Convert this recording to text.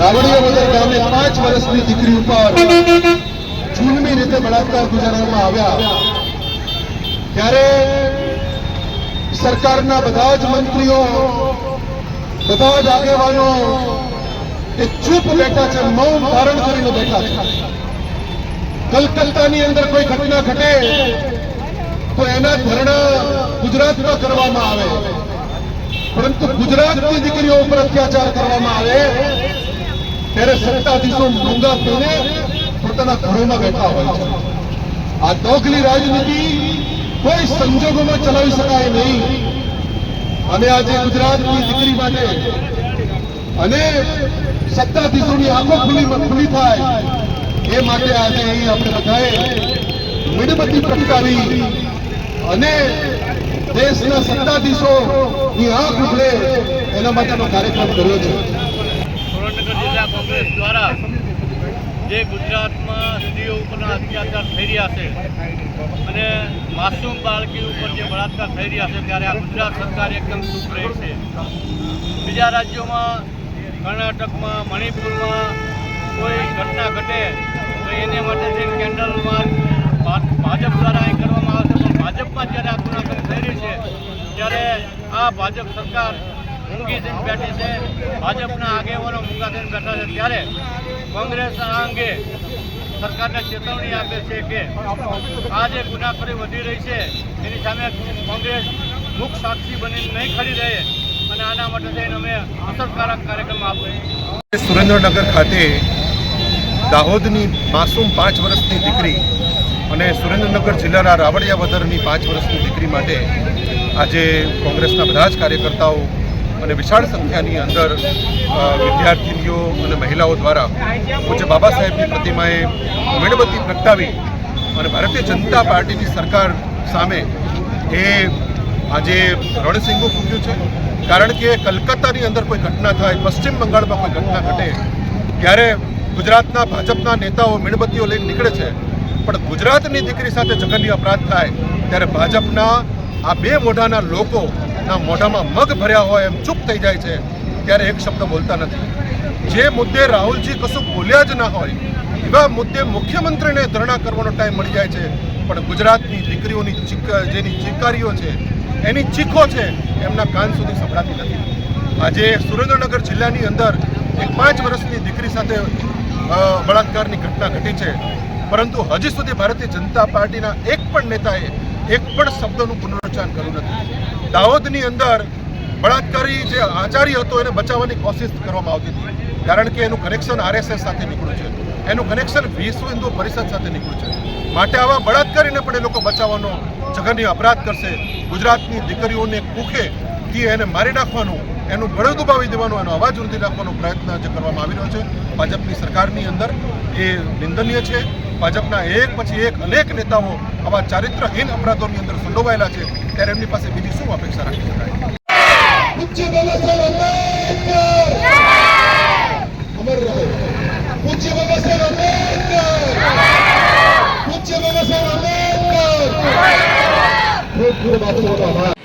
રાવણીયા પાંચ વર્ષની દીકરી ઉપર જુલમી રીતે બળાત્કાર ગુજારવામાં આવ્યા. ત્યારે સરકારના બધા જ મંત્રીઓ, બધા જ આગેવાનો એ ચૂપ બેઠા છે, મૌન ધારણ કરીને બેઠા છે. કલકત્તાની અંદર કોઈ ઘટના ઘટે, તો એના ધરણા ગુજરાતમાં કરવામાં આવે. પરંતુ ગુજરાતની દીકરીઓ ઉપર અત્યાચાર કરવામાં આવે, ત્યારે સત્તાધીશો મૂંગા થઈને પોતાના ઘરોમાં બેઠા હોય છે. આ દોગલી રાજનીતિ કોઈ સંજોગોમાં ચલાવી શકાય નહીં. અને આજે ગુજરાતની દીકરી માટે અને સત્તાધીશોની આંખો ખુલી ખુલી થાય. એ માટે આજે અહીં આપણે બધાએ મીણબત્તી પ્રગટાવી અને દેશના સત્તાધીશોની આંખ ઉભરે એના માટેનો કાર્યક્રમ કર્યો છે. કોંગ્રેસ દ્વારા જે ગુજરાતમાં સ્ત્રીઓ ઉપરના અત્યાચાર થઈ રહ્યા છે અને માસૂમ બાળકી ઉપર જે બળાત્કાર થઈ રહ્યા છે ત્યારે આ ગુજરાત સરકાર એકદમ ચૂપ રહી છે. બીજા રાજ્યોમાં કર્ણાટકમાં, મણિપુરમાં કોઈ ઘટના ઘટે તો એને માટે જે કેન્ડલ ભાજપ દ્વારા અહીં કરવામાં આવે છે પણ ભાજપમાં જ્યારે આ ગુનાખોરી થઈ રહી છે, ત્યારે આ ભાજપ સરકાર ઊંઘી થઈને બેઠી છે. ભાજપના આગેવાનો મૂંગા થઈને બેઠા છે. ત્યારે કોંગ્રેસ આ અંગે સરકારને ચેતવણી આપે છે કે આ જે ગુનાખોરી વધી રહી છે, એની સામે કોંગ્રેસ મુખ સાક્ષી બનીને નહીં ખડી રહે. અને સુરેન્દ્રનગર ખાતે દાહોદની માસૂમ પાંચ વર્ષની દીકરી અને સુરેન્દ્રનગર જિલ્લાના રાવડિયા વદરની પાંચ વર્ષની દીકરી માટે આજે કોંગ્રેસના બધા જ કાર્યકર્તાઓ અને વિશાળ સંખ્યાની અંદર વિદ્યાર્થીનીઓ અને મહિલાઓ દ્વારા પૂજ્ય બાબા સાહેબની પ્રતિમાએ મીણબત્તી પ્રગટાવી અને ભારતીય જનતા પાર્ટીની સરકાર સામે એ આજે રણસિંગો ફૂક્યું છે. કારણ કે કલકત્તાની અંદર કોઈ ઘટના થાય, પશ્ચિમ બંગાળમાં કોઈ ઘટના ઘટે, ત્યારે ગુજરાતના ભાજપના નેતાઓ મીણબત્તીઓ લઈને નીકળે છે. પણ ગુજરાતની દીકરી સાથે જઘન્ય અપરાધ થાય, ત્યારે ભાજપના આ બે મોઢાના લોકોના મોઢામાં મગ ભર્યા હોય એમ ચૂપ થઈ જાય છે, ત્યારે એક શબ્દ બોલતા નથી. જે મુદ્દે રાહુલજી કશું બોલ્યા જ ના હોય, એવા મુદ્દે મુખ્યમંત્રીને ધરણા કરવાનો ટાઈમ મળી જાય છે, પણ ગુજરાતની દીકરીઓની જેની ચિકારીઓ છે એની ચીખો છે, એમના કાન સુધી સંભળાતી નથી. આજે સુરેન્દ્રનગર જિલ્લાની અંદર એક પાંચ વર્ષની દીકરી સાથે બળાત્કારની ઘટના ઘટી છે. પરંતુ હજી સુધી ભારતીય જનતા પાર્ટીના એક પણ નેતાએ એક પણ શબ્દનું પુનરુચ્ચાર કર્યું નથી. દાહોદની અંદર બળાત્કારી જે આચાર્ય હતો, એને બચાવવાની કોશિશ કરવામાં આવતી હતી. કારણ કે એનું કનેક્શન આરએસએસ સાથે નીકળ્યું છે. એનું કનેક્શન વિશ્વ હિન્દુ પરિષદ સાથે નીકળ્યું છે. માટે આવા બળાત્કારીને પણ એ લોકો બચાવવાનો જઘન્ય અપરાધ કરશે. ગુજરાતની દીકરીઓને કુખે થી એને મારી નાખવાનું, એનું ગળું દુબાવી દેવાનું, એનો અવાજ ઊંધી નાખવાનો પ્રયત્ન જે કરવામાં આવી રહ્યો છે. ભાજપની સરકારની અંદર એ નિંદનીય છે. ભાજપના એક પછી એક અનેક નેતાઓ આવા ચારિત્રહીન અપરાધોની અંદર સંડોવાયેલા છે. ત્યારે એમની પાસે બીજી શું અપેક્ષા રાખી શકાય? বাস্তবতা হয়